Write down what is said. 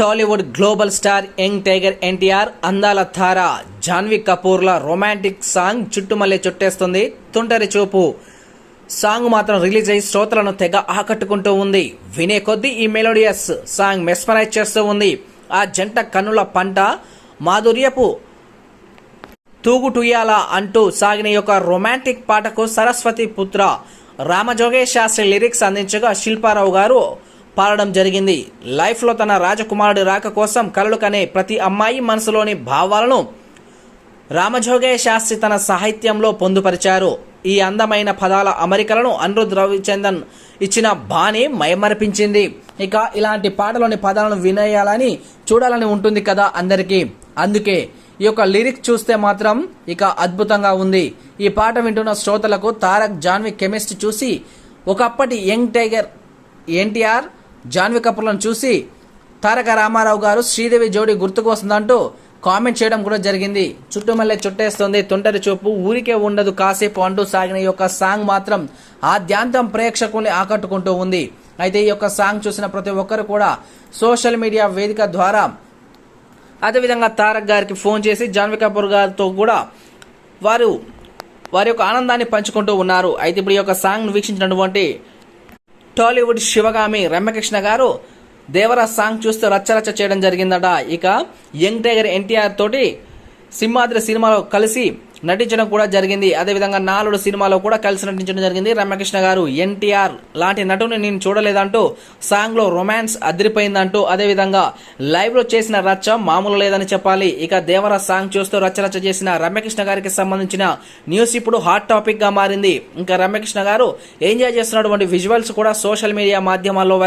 Tollywood global star young tiger NTR అందాల తార. జాన్వీ కపూర్ల రొమాంటిక్ సాంగ్ చుట్టుమల్లే చుట్టేస్తుంది తుంటరి చూపు. సాంగ్ మాత్రం రిలీజ్ అయ్యి శ్రోతలను తెగ ఆకట్టుకుంటూ ఉంది. వినే కొద్దీ ఈ మెలోడియస్ సాంగ్ మెస్మరైజ్ చేస్తూ ఉంది. ఆ జంట కన్నుల పంట మాధుర్యపు తూగుటుయ్యాల అంటూ సాగిన యొక్క రొమాంటిక్ పాటకు సరస్వతి పుత్ర రామజోగేష్ శాస్త్రి లిరిక్స్ అందించగా శిల్పారావు గారు పాడడం జరిగింది. లైఫ్లో తన రాజకుమారుడి రాక కోసం కలలు కనే ప్రతి అమ్మాయి మనసులోని భావాలను రామజోగయ్య శాస్త్రి తన సాహిత్యంలో పొందుపరిచారు. ఈ అందమైన పదాల అమరికలను అనిరుద్ రవిచందన్ ఇచ్చిన బాణి మైమరిపించింది. ఇక ఇలాంటి పాటలోని పదాలను వినేయాలని చూడాలని ఉంటుంది కదా అందరికీ. అందుకే ఈ యొక్క లిరిక్ చూస్తే మాత్రం ఇక అద్భుతంగా ఉంది. ఈ పాట వింటున్న శ్రోతలకు తారక్ జాన్వి కెమిస్ట్రీ చూసి ఒకప్పటి యంగ్ టైగర్ ఎన్టీఆర్ జాన్వి కపూర్లను చూసి తారక రామారావు గారు శ్రీదేవి జోడి గుర్తుకు వస్తుందంటూ కామెంట్ చేయడం కూడా జరిగింది. చుట్టుమల్లె చుట్టేస్తుంది తుంటరి చూపు ఊరికే ఉండదు కాసేపు అంటూ సాగిన ఈ యొక్క సాంగ్ మాత్రం ఆద్యాంతం ప్రేక్షకుల్ని ఆకట్టుకుంటూ ఉంది. అయితే ఈ యొక్క సాంగ్ చూసిన ప్రతి ఒక్కరు కూడా సోషల్ మీడియా వేదిక ద్వారా అదేవిధంగా తారక్ గారికి ఫోన్ చేసి జాన్వీ కపూర్ గారితో కూడా వారు వారి యొక్క ఆనందాన్ని పంచుకుంటూ ఉన్నారు. అయితే ఇప్పుడు ఈ యొక్క సాంగ్ను వీక్షించినటువంటి టాలీవుడ్ శివగామి రమ్యకృష్ణ గారు దేవరా సాంగ్ చూస్తూ రచ్చరచ్చ చేయడం జరిగిందట. ఇక యంగ్ టైగర్ ఎన్టీఆర్ తోటి సింహాద్రి సినిమాలో కలిసి నటించడం కూడా జరిగింది. అదేవిధంగా నాలుడు సినిమాలో కూడా కలిసి నటించడం జరిగింది. రమ్యకృష్ణ గారు ఎన్టీఆర్ లాంటి నటుని నేను చూడలేదంటూ సాంగ్లో రొమాన్స్ అదిరిపోయిందంటూ అదేవిధంగా లైవ్లో చేసిన రచ్చ మామూలు లేదని చెప్పాలి. ఇక దేవర సాంగ్ చూస్తూ రచ్చరచ్చ చేసిన రమ్యకృష్ణ గారికి సంబంధించిన న్యూస్ ఇప్పుడు హాట్ టాపిక్గా మారింది. ఇంకా రమ్యకృష్ణ గారు ఎంజాయ్ చేస్తున్నటువంటి విజువల్స్ కూడా సోషల్ మీడియా మాధ్యమాల్లో